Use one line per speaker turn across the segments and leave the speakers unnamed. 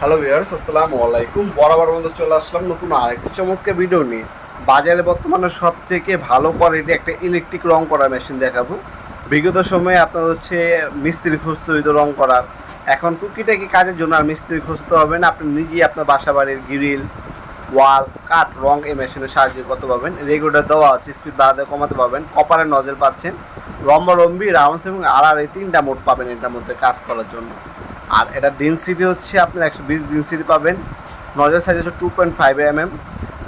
Hello viewers আসসালামু আলাইকুম। বরাবর মতো চলে আসলাম নতুন আরেকটি চমৎকার ভিডিও নিয়ে। বাজারে বর্তমানে সব থেকে ভালো কোয়ালিটি একটা ইলেকট্রিক রং করা মেশিন দেখাবো। বিগত সময়ে আপনার হচ্ছে মিস্ত্রি খুঁজতে হইতো রং করার। এখন টুকিটাকি কাজের জন্য আর মিস্ত্রি খুঁজতে হবে না। আপনি নিজেই আপনার বাসা বাড়ির গ্রিল ওয়াল কাঠ, রং এই মেশিনের সাহায্যে করতে পারবেন। রেগুলেটর দেওয়া আছে স্পিড বাড়াতে কমাতে পারবেন। কপারের নজল পাচ্ছেন। লম্বা লম্বি রাউন্ডস এবং এই তিনটা মোড পাবেন এটার মধ্যে কাজ করার জন্য। আর এটা ডেন্সিটি হচ্ছে আপনার একশো বিশ ডেন্সিটি পাবেন। নজর সাইজ হচ্ছে two point five M M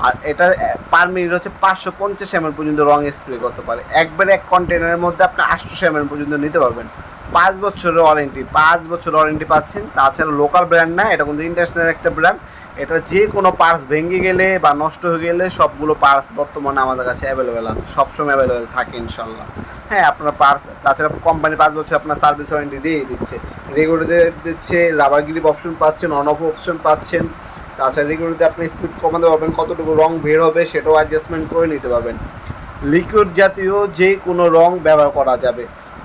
আর এটা পার মিনিট হচ্ছে পাঁচশো পঞ্চাশ এম পর্যন্ত রং স্প্রে করতে পারে। একবারে এক কন্টেনারের মধ্যে আপনি আটশো এম পর্যন্ত নিতে পারবেন। পাঁচ বছরের ওয়ারেন্টি পাঁচ বছর ওয়ারেন্টি পাচ্ছেন। তাছাড়া লোকাল ব্র্যান্ড না, এটা কিন্তু ইন্টারন্যাশনাল একটা ব্র্যান্ড এটা যে কোনো পার্টস ভেঙে গেলে বা নষ্ট হয়ে গেলে সবগুলো পার্টস বর্তমানে আমাদের কাছে অ্যাভেলেবেল আছে, সবসময় অ্যাভেলেবেল থাকে ইনশাল্লাহ। হ্যাঁ আপনার পার্টস তাছাড়া কোম্পানি পাঁচ বছর আপনার সার্ভিস ওয়ারেন্টি দিয়ে দিচ্ছে। রেগুলেটর দিচ্ছে রাবার গ্রিপ অপশন পাচ্ছেন অন অফ অপশন পাচ্ছেন। তাছাড়া রেগুলেটরতে আপনি স্পিড কমাতে পারবেন, কতটুকু রং বের হবে সেটাও অ্যাডজাস্টমেন্ট করে নিতে পারবেন। লিকুইড জাতীয় যে কোনো রং ব্যবহার করা যাবে।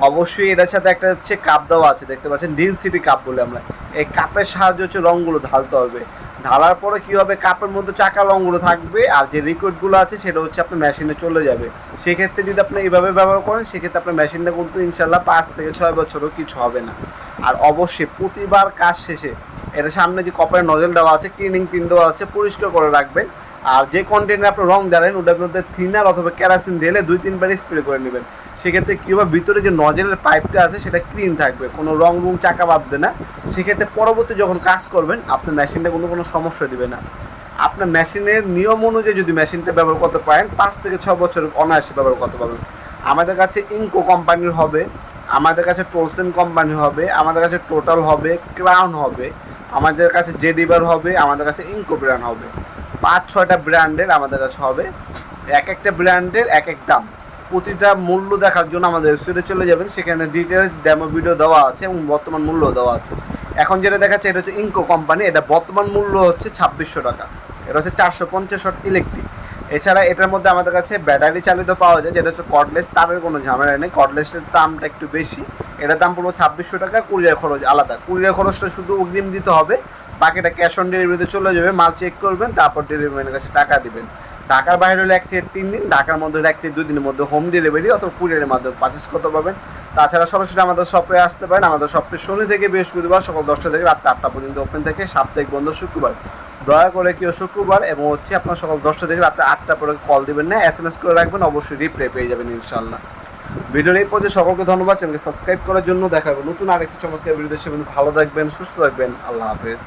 অবশ্যই এটার সাথে একটা হচ্ছে কাপ দেওয়া আছে, দেখতে পাচ্ছেন ডেন্সিটি কাপ বলে আমরা। এই কাপের সাহায্যে হচ্ছে রঙগুলো ঢালতে হবে। ঢালার পরে কী হবে? কাপের মধ্যে চাকা লংগুলো থাকবে আর যে রেকর্ডগুলো আছে সেটা হচ্ছে আপনার মেশিনে চলে যাবে। সেক্ষেত্রে যদি আপনি এইভাবে ব্যবহার করেন, সেক্ষেত্রে আপনার মেশিনটা কিন্তু ইনশাল্লাহ পাঁচ থেকে ছয় বছরও কিছু হবে না। আর অবশ্যই প্রতিবার কাজ শেষে, এটা সামনে যে কপারের নজল দেওয়া আছে ক্লিনিং পিন দেওয়া আছে, পরিষ্কার করে রাখবেন। আর যে কন্টেনারে আপনি রং দেন ওটার মধ্যে থিনার অথবা ক্যারাসিন দিলে দুই, তিনবার স্প্রে করে নেবেন। সেক্ষেত্রে কী হবে? ভিতরে যে নজলের পাইপটা আছে, সেটা ক্লিন থাকবে। কোনো রং রং চাকা বাঁধবে না। সেক্ষেত্রে পরবর্তী যখন কাজ করবেন, আপনার মেশিনটা কোনো কোনো সমস্যা দেবে না। আপনার মেশিনের নিয়ম অনুযায়ী যদি মেশিনটা ব্যবহার করতে পারেন, পাঁচ থেকে ছ বছর অনায়াসে ব্যবহার করতে পারবেন। আমাদের কাছে ইনকো কোম্পানির হবে, আমাদের কাছে টোলসেন কোম্পানি হবে, আমাদের কাছে টোটাল হবে ক্রাউন হবে, আমাদের কাছে জেডিবার হবে, আমাদের কাছে ইনকো ব্র্যান্ড হবে। পাঁচ ছয়টা ব্র্যান্ডের আমাদের কাছে হবে। এক একটা ব্র্যান্ডের এক এক দাম। প্রতিটা মূল্য দেখার জন্য আমাদের ওয়েবসাইটে চলে যাবেন। সেখানে ডিটেলস ডেমো ভিডিও দেওয়া আছে এবং বর্তমান মূল্য দেওয়া আছে। এখন যেটা দেখাচ্ছে, এটা হচ্ছে ইনকো কোম্পানি এটা বর্তমান মূল্য হচ্ছে ছাব্বিশশো টাকা। এটা হচ্ছে চারশো পঞ্চাশ ওয়াট ইলেকট্রিক এছাড়া এটার মধ্যে আমাদের কাছে ব্যাটারি চালিত পাওয়া যায়, যেটা হচ্ছে কর্ডলেস তারের কোনো ঝামেলা নেই। কর্ডলেসের দামটা একটু বেশি। এটার দাম পড়ব ছাব্বিশশো টাকা। কুরিয়ার খরচ আলাদা। কুরিয়ার খরচটা শুধু অগ্রিম দিতে হবে। বাকিটা ক্যাশ অন ডেলিভারিতে চলে যাবে, মাল চেক করবেন, তারপর ডেলিভারি কাছে টাকা দিবেন। ঢাকার বাইরে হলে এক থেকে তিন দিন, ঢাকার মধ্যে হলে এক থেকে দুই দিনের মধ্যে হোম ডেলিভারি অথবা কুরিয়ারের মাধ্যমে পারচেস করতে পারবেন। তাছাড়া সরাসরি আমাদের শপে আসতে পারেন। আমাদের শপে শনি থেকে বৃহস্পতিবার সকাল দশটা থেকে রাত আটটা পর্যন্ত ওপেন থাকে, সাপ্তাহিক বন্ধ শুক্রবার। দয়া করে কেউ শুক্রবার এবং হচ্ছে আপনার সকাল দশটা থেকে রাতে আটটা পরে কল দিবেন না এস এম এস করে রাখবেন, অবশ্যই রিপ্লাই পেয়ে যাবেন ইনশাল্লাহ ভিডিওর এই পর্যায়ে সকলকে ধন্যবাদ চ্যানেলকে সাবস্ক্রাইব করার জন্য। দেখা হবে নতুন আরেকটি চমৎকার ভিডিও দেশে ভালো থাকবেন, সুস্থ থাকবেন। আল্লাহ হাফেজ।